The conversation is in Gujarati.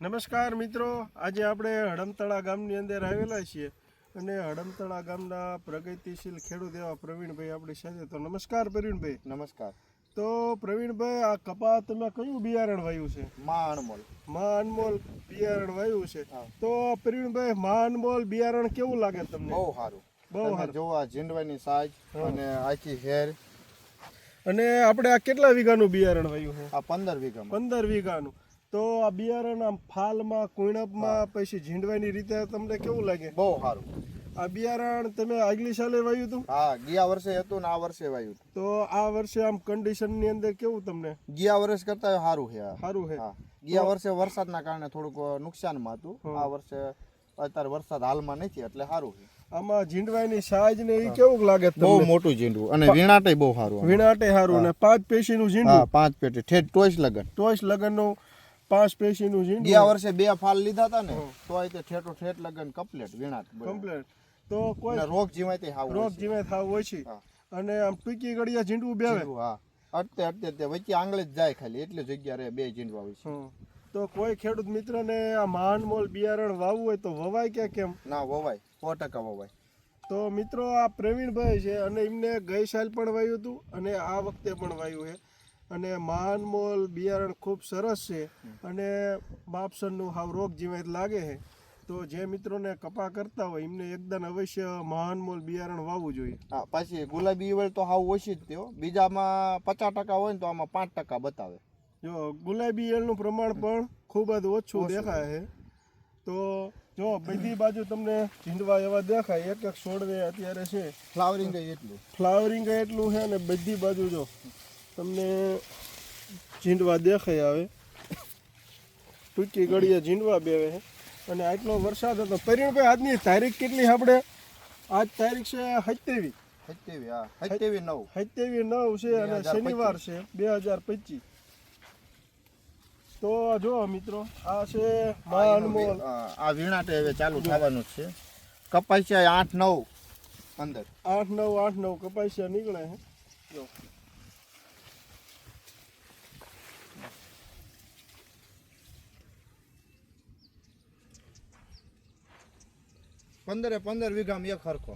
નમસ્કાર મિત્રો. આજે આપણે હડમતળા ગામની અંદર આવેલા છીએ અને હડમતળા ગામના પ્રગતિશીલ ખેડૂત એવા પ્રવીણભાઈ આપણી સાથે. તો નમસ્કાર પ્રવીણભાઈ. નમસ્કાર. તો પ્રવીણભાઈ આ કપા તમે કયું બિયારણ વાયું છે? મા અનમોલ. મા અનમોલ બિયારણ વાયુ છે. તો પ્રવીણભાઈ મા અનમોલ બિયારણ કેવું લાગે તમને? બહુ સારું. બહુ સારું. જોવા જીંડવાની સાઈઝ અને આખી હેર. અને આપણે આ કેટલા વીઘાનું બિયારણ વાયું છે? આ પંદર વીઘા પંદર વીઘાનું. તો આ બિયારણ આમ ફાલમાં કુણપમાં પછી ઝીંડવાની રીતે તમને કેવું લાગે? બહુ સારું. આ બિયારણ તમે આગલી સાલે વાયું હતું? હા ગયા વર્ષે હતું ને આ વર્ષે વાયું તો આ વર્ષે આમ કન્ડિશનની અંદર કેવું તમને? ગયા વર્ષ કરતા સારું છે સારું છે. હા. ગયા વર્ષે વરસાદના કારણે થોડુંક નુકસાનમાં હતું. આ વર્ષે અત્યારે વરસાદ હાલમાં નથી એટલે સારું છે. આમાં ઝીંડવાની સાઈઝ ને એ કેવું લાગે બહુ મોટું ઝીંડવું અને વીણાટે બહુ સારું વીણાટે સારું ને પાંચ પેશીનું ઝીંડું? પાંચ પેટી. ઠેઠ ટોઈસ લગન. ચોઈસ લગનનું પાંચ પેશીનું ગયા વર્ષે બે ફાલ લીધા હતા ને તો તે ઠેઠો ઠેઠ લગન કમ્પ્લીટ વીણા કમ્પ્લીટ તો કોઈ રોગ જીવાય તે હાવ રોગ જીવાય થાવ ઓછી છે. અને આમ ટૂંકી ઘડિયા ઝીંડવું બેવે. હા. અડતે અડતે તે વચ્ચે આંગળે જ જાય ખાલી એટલી જગ્યા રહે બે જીંડવા હોય છે. તો કોઈ ખેડૂત મિત્રને આ મહાનમોલ બિયારણ વાવવું હોય તો વવાય કે કેમ? ના વવાય. સો ટકા વવાય. તો મિત્રો આ પ્રવીણભાઈ છે અને એમને ગઈ સાલ પણ વાયું હતું અને આ વખતે પણ વાવ્યું છે. અને મહાનમોલ બિયારણ ખૂબ સરસ છે અને બાપસનનું હાવ રોગ જીવેત લાગે છે. તો જે મિત્રોને કપા કરતા હોય એમને એકદમ અવશ્ય મહાનમોલ બિયારણ વાવવું જોઈએ. હા પાછી ગુલાબી ઈવળ તો હાવ ઓછી જ થયો બીજામાં પચાસ ટકા હોય ને તો આમાં પાંચ ટકા બતાવે. જો ગુલાબી એળનું પ્રમાણ પણ ખૂબ જ ઓછું દેખાય છે. તો જો બધી બાજુ તમને ઝીંડવા એવા દેખાય. એક એક છોડવે અત્યારે છે. ફ્લાવરિંગ એટલું. ફ્લાવરિંગ એટલું છે અને બધી બાજુ જો તમને ઝીંડવા દેખાય આવે. ટૂંકી ઘડીએ ઝીંડવા બેવે અને આટલો વરસાદ હતો. પરિણભાઈ આજની તારીખ કેટલી આપણે? આજ તારીખ છે સત્યાવી હા. સત્યાવી નવ. છે અને શનિવાર છે બે હજાર પચીસ. તો જો મિત્રો આ છે મા અનમોલ આ વીણાટે હવે ચાલુ થવાનું છે. કપાસિયા આઠ નવ અંદર. આઠ નવ આઠ નવ કપાસિયા નીકળે છે. જો. પંદરે પંદર વીઘામાં એક હરખો.